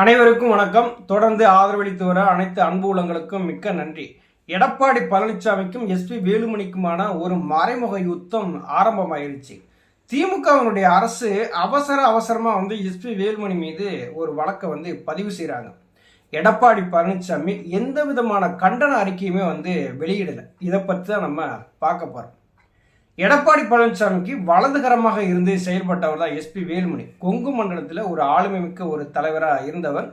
அனைவருக்கும் வணக்கம். தொடர்ந்து ஆதரவளித்து வர அனைத்து அன்பு உள்ளங்களுக்கும் மிக்க நன்றி. எடப்பாடி பழனிசாமிக்கும் எஸ்பி வேலுமணிக்குமான ஒரு மறைமுக யுத்தம் ஆரம்பமாயிருச்சு. திமுகவினுடைய அரசு அவசர அவசரமா வந்து எஸ்பி வேலுமணி மீது ஒரு வழக்கை வந்து பதிவு செய்கிறாங்க எடப்பாடி பழனிசாமி எந்த விதமான கண்டன அறிக்கையுமே வந்து வெளியிடலை. இதை பற்றி தான் நம்ம பார்க்க போறோம். எடப்பாடி பழனிசாமிக்கு வலதுகரமாக இருந்து செயல்பட்டவர் தான் எஸ்பி வேலுமணி. கொங்கு மண்டலத்தில் ஒரு ஆளுமை மிக்க ஒரு தலைவராக இருந்தவர்.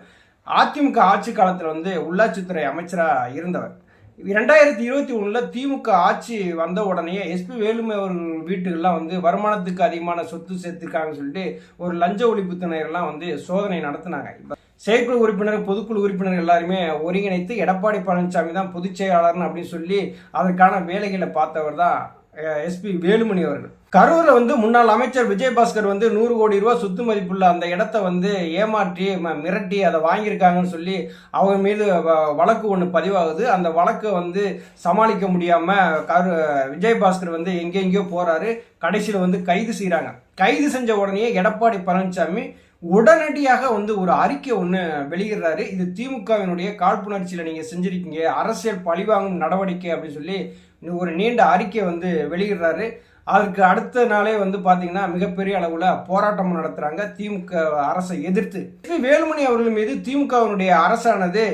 அதிமுக ஆட்சி காலத்தில் வந்து உள்ளாட்சித்துறை அமைச்சராக இருந்தவர். ரெண்டாயிரத்தி இருபத்தி ஒன்றில் திமுக ஆட்சி வந்த உடனே எஸ்பி வேலுமணி அவர்கள் வீட்டுக்கெல்லாம் வந்து வருமானத்துக்கு அதிகமான சொத்து சேர்த்துருக்காங்கன்னு சொல்லிட்டு ஒரு லஞ்ச ஒழிப்புத்துறையெல்லாம் வந்து சோதனை நடத்தினாங்க. இப்போ செயற்குழு உறுப்பினர் பொதுக்குழு உறுப்பினர் எல்லாருமே ஒருங்கிணைத்து எடப்பாடி பழனிசாமி தான் பொதுச் செயலாளர்னு அப்படின்னு சொல்லி அதற்கான வேலைகளை பார்த்தவர் தான் எஸ்பி வேலுமணி அவர்கள். கரூர்ல வந்து முன்னாள் அமைச்சர் விஜயபாஸ்கர் வந்து நூறு கோடி ரூபாய் சொத்து மதிப்புள்ள அந்த இடத்த வந்து ஏமாற்றி ம- மிரட்டி அதை வாங்கியிருக்காங்கன்னு சொல்லி அவங்க மீது வ- வழக்கு ஒன்று பதிவாகுது. அந்த வழக்கை வந்து சமாளிக்க முடியாம கரு விஜயபாஸ்கர் வந்து எங்கெங்கேயோ போறாரு. கடைசியில் வந்து கைது செய்கிறாங்க கைது செஞ்ச உடனே எடப்பாடி பழனிசாமி உடனடியாக வந்து ஒரு அறிக்கை ஒன்று வெளியிடுறாரு. இது திமுகவினுடைய காழ்ப்புணர்ச்சியில் நீங்கள் செஞ்சிருக்கீங்க. அரசியல் பழிவாங்கும் நடவடிக்கை அப்படின்னு சொல்லி ஒரு நீண்ட அறிக்கை வந்து வெளியிடுறாரு. அதற்கு அடுத்த நாளே வந்து பார்த்தீங்கன்னா மிகப்பெரிய அளவில் போராட்டம் நடத்துகிறாங்க திமுக அரசை எதிர்த்து. வேலுமணி அவர்கள் மீது திமுகவினுடைய அரசானது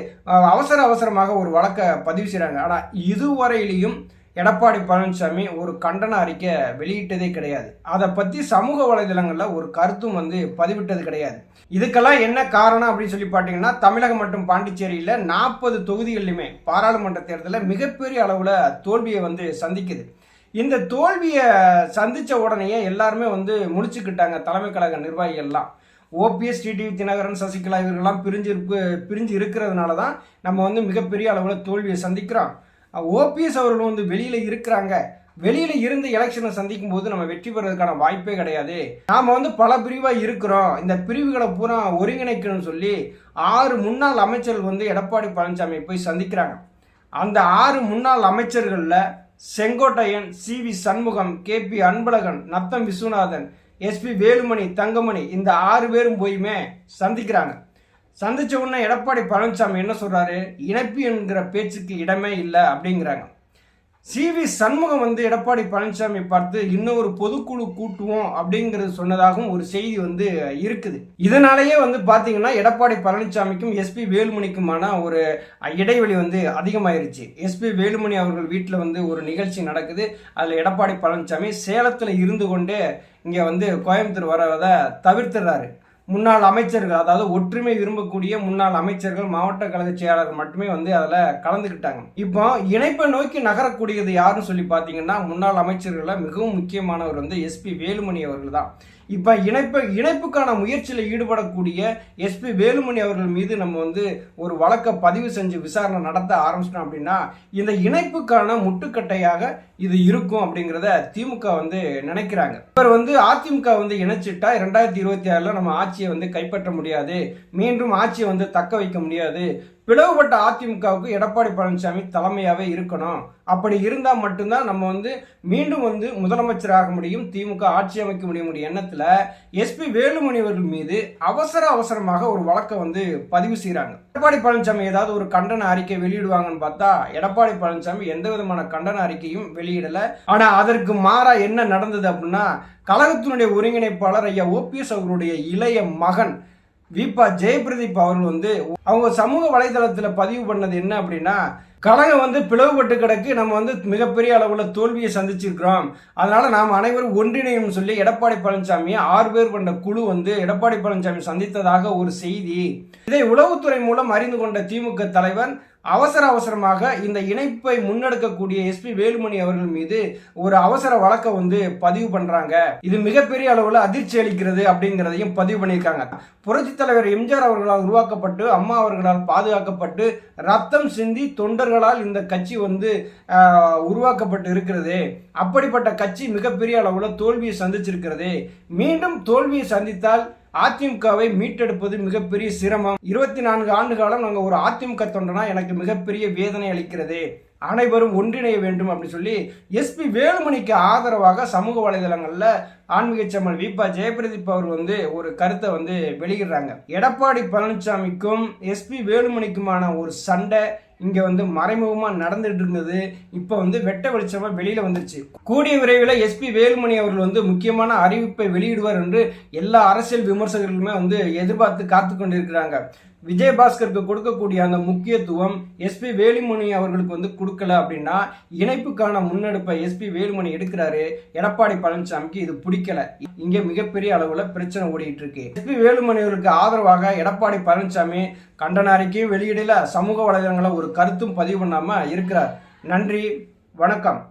அவசர அவசரமாக ஒரு வழக்கை பதிவு செய்கிறாங்க ஆனால் இதுவரையிலையும் எடப்பாடி பழனிசாமி ஒரு கண்டன அறிக்கை வெளியிட்டதே கிடையாது. அதை பற்றி சமூக வலைதளங்களில் ஒரு கருத்தும் வந்து பதிவிட்டது கிடையாது. இதுக்கெல்லாம் என்ன காரணம் அப்படின்னு சொல்லி பார்த்தீங்கன்னா தமிழகம் மற்றும் பாண்டிச்சேரியில் நாற்பது தொகுதிகளிலுமே பாராளுமன்ற தேர்தலில் மிகப்பெரிய அளவில் தோல்வியை வந்து சந்திக்குது. இந்த தோல்வியை சந்தித்த உடனேயே எல்லாருமே வந்து முடிச்சுக்கிட்டாங்க தலைமை கழக நிர்வாகிகள்லாம். ஓபிஎஸ் டிடிவி தினகரன் சசிகலா இவர்கள்லாம் பிரிஞ்சு இருப்பு பிரிஞ்சு இருக்கிறதுனால தான் நம்ம வந்து மிகப்பெரிய அளவில் தோல்வியை சந்திக்கிறோம். ஓபிஎஸ் அவர்கள் வந்து வெளியில இருக்கிறாங்க. வெளியில இருந்து எலெக்ஷனை சந்திக்கும் போது நம்ம வெற்றி பெறதுக்கான வாய்ப்பே கிடையாது. நாம வந்து பல பிரிவா இருக்கிறோம். இந்த பிரிவுகளை பூரா ஒருங்கிணைக்கணும்னு சொல்லி ஆறு முன்னாள் அமைச்சர்கள் வந்து எடப்பாடி பழனிசாமி போய் சந்திக்கிறாங்க. அந்த ஆறு முன்னாள் அமைச்சர்கள்ல Sengottaiyan C V Shanmugam K P Anbalagan Natham Viswanathan SP Velumani Thangamani இந்த ஆறு பேரும் போயுமே சந்திக்கிறாங்க. சந்திச்ச உடனே எடப்பாடி பழனிசாமி என்ன சொல்றாரு? இணைப்பு என்கிற பேச்சுக்கு இடமே இல்லை அப்படிங்கிறாங்க. சி. வி. சண்முகம் வந்து எடப்பாடி பழனிசாமி பார்த்து இன்னும் ஒரு பொதுக்குழு கூட்டுவோம் அப்படிங்கிறது சொன்னதாகவும் ஒரு செய்தி வந்து இருக்குது. இதனாலேயே வந்து பார்த்தீங்கன்னா எடப்பாடி பழனிசாமிக்கும் எஸ்பி வேலுமணிக்குமான ஒரு இடைவெளி வந்து அதிகமாயிருச்சு. எஸ்பி வேலுமணி அவர்கள் வீட்டில் வந்து ஒரு நிகழ்ச்சி நடக்குது. அதில் எடப்பாடி பழனிசாமி சேலத்தில் இருந்து கொண்டே இங்கே வந்து கோயம்புத்தூர் வரதை தவிர்த்துறாரு. முன்னாள் அமைச்சர்கள் அதாவது ஒற்றுமை விரும்பக்கூடிய முன்னாள் அமைச்சர்கள் மாவட்ட கழக செயலாளர்கள் மட்டுமே வந்து அதில் கலந்துக்கிட்டாங்க. இப்போ இணைப்பை நோக்கி நகரக்கூடியது யாருன்னு சொல்லி பார்த்தீங்கன்னா முன்னாள் அமைச்சர்களில் மிகவும் முக்கியமானவர் வந்து எஸ்பி வேலுமணி அவர்கள் தான். இப்போ இணைப்பு இணைப்புக்கான முயற்சியில் ஈடுபடக்கூடிய எஸ்பி வேலுமணி அவர்கள் மீது நம்ம வந்து ஒரு வழக்கை பதிவு செஞ்சு விசாரணை நடத்த ஆரம்பிச்சிட்டோம் அப்படின்னா இந்த இணைப்புக்கான முட்டுக்கட்டையாக இது இருக்கும் அப்படிங்கிறத திமுக வந்து நினைக்கிறாங்க. இவர் வந்து அதிமுக வந்து இணைச்சிட்டா ரெண்டாயிரத்தி இருபத்தி ஆறில் நம்ம ஆட்சியை வந்து கைப்பற்ற முடியாது. மீண்டும் ஆட்சியை வந்து தக்க வைக்க முடியாது. பிளவுபட்ட அதிமுகவுக்கு எடப்பாடி பழனிசாமி தலைமையாகவே இருக்கணும். அப்படி இருந்தால் மட்டும்தான் நம்ம வந்து மீண்டும் வந்து முதலமைச்சராக முடியும் திமுக ஆட்சி அமைக்க முடியும் எண்ணத்தில் எஸ்பி வேலுமணி அவர்கள் மீது அவசர அவசரமாக ஒரு வழக்கை வந்து பதிவு செய்கிறாங்க எடப்பாடி பழனிசாமி ஏதாவது ஒரு கண்டன அறிக்கை வெளியிடுவாங்கன்னு பார்த்தா எடப்பாடி பழனிசாமி எந்த விதமான கண்டன அறிக்கையும் வெளியிடலை. ஆனால் அதற்கு மாறா என்ன நடந்தது அப்படின்னா கழகத்தினுடைய ஒருங்கிணைப்பாளர் ஐயா ஓபிஎஸ் அவருடைய இளைய மகன் விபா ஜெயபிரதீப் அவர்கள் வந்து அவங்க சமூக வலைதளத்தில் பதிவு பண்ணது என்ன அப்படின்னா கழகம் வந்து பிளவுபட்டு கிடக்கு நம்ம வந்து மிகப்பெரிய அளவில் தோல்வியை சந்திச்சிருக்கிறோம். அதனால நாம் அனைவரும் ஒன்றிணையும் சொல்லி எடப்பாடி பழனிசாமி ஆறு பேர் கொண்ட குழு வந்து எடப்பாடி பழனிசாமி சந்தித்ததாக ஒரு செய்தி. இதை உளவுத்துறை மூலம் அறிந்து கொண்ட திமுக தலைவர் அவசர அவசரமாக இந்த இணைப்பை முன்னெடுக்கக்கூடிய எஸ்பி வேலுமணி அவர்கள் மீது ஒரு அவசர வழக்கை வந்து பதிவு பண்றாங்க. இது மிகப்பெரிய அளவில் அதிர்ச்சி அளிக்கிறது அப்படிங்கிறதையும் பதிவு பண்ணியிருக்காங்க. புரட்சி தலைவர் எம்ஜிஆர் அவர்களால் உருவாக்கப்பட்டு அம்மா அவர்களால் பாதுகாக்கப்பட்டு ரத்தம் சிந்தி தொண்டர்களால் இந்த கட்சி வந்து உருவாக்கப்பட்டு இருக்கிறது. அப்படிப்பட்ட கட்சி மிகப்பெரிய அளவில் தோல்வியை சந்திச்சிருக்கிறது. மீண்டும் தோல்வியை சந்தித்தால் அதிமுகவை மீட்டெடுப்பது மிகப்பெரிய சிரமம். இருபத்தி நான்கு ஆண்டு காலம் நாங்கள் ஒரு அதிமுக தொண்டனா எனக்கு மிகப்பெரிய வேதனை அளிக்கிறது. அனைவரும் ஒன்றிணைய வேண்டும் அப்படின்னு சொல்லி எஸ்பி வேலுமணிக்கு ஆதரவாக சமூக வலைதளங்களில் ஆன்மீக சம்மல் விபா ஜெயபிரதீப் அவர் வந்து ஒரு கருத்தை வந்து வெளியிடுறாங்க. எடப்பாடி பழனிசாமிக்கும் எஸ்பி வேலுமணிக்குமான ஒரு சண்டை இங்கே வந்து மறைமுகமாக நடந்துட்டு இருந்தது இப்போ வந்து வெட்ட வெளிச்சமாக வெளியில் வந்துருச்சு. கூடிய விரைவில் எஸ்பி வேலுமணி அவர்கள் வந்து முக்கியமான அறிவிப்பை வெளியிடுவார் என்று எல்லா அரசியல் விமர்சகர்களுமே வந்து எதிர்பார்த்து காத்து கொண்டிருக்கிறாங்க விஜயபாஸ்கருக்கு கொடுக்கக்கூடிய அந்த முக்கியத்துவம் எஸ்பி வேலுமணி அவர்களுக்கு வந்து கொடுக்கல அப்படின்னா இணைப்புக்கான முன்னெடுப்பை எஸ்பி வேலுமணி எடுக்கிறாரு. எடப்பாடி பழனிசாமிக்கு இது பிடிக்கல. இங்க மிகப்பெரிய அளவுல பிரச்சனை ஓடிட்டு இருக்கு. எஸ்பி வேலுமணி ஆதரவாக எடப்பாடி பழனிசாமி கண்டன அறிக்கையும் வெளியிடல சமூக வலைதளங்களில் ஒரு கருத்தும் பதிவு பண்ணாம இருக்கிறார். நன்றி. வணக்கம்.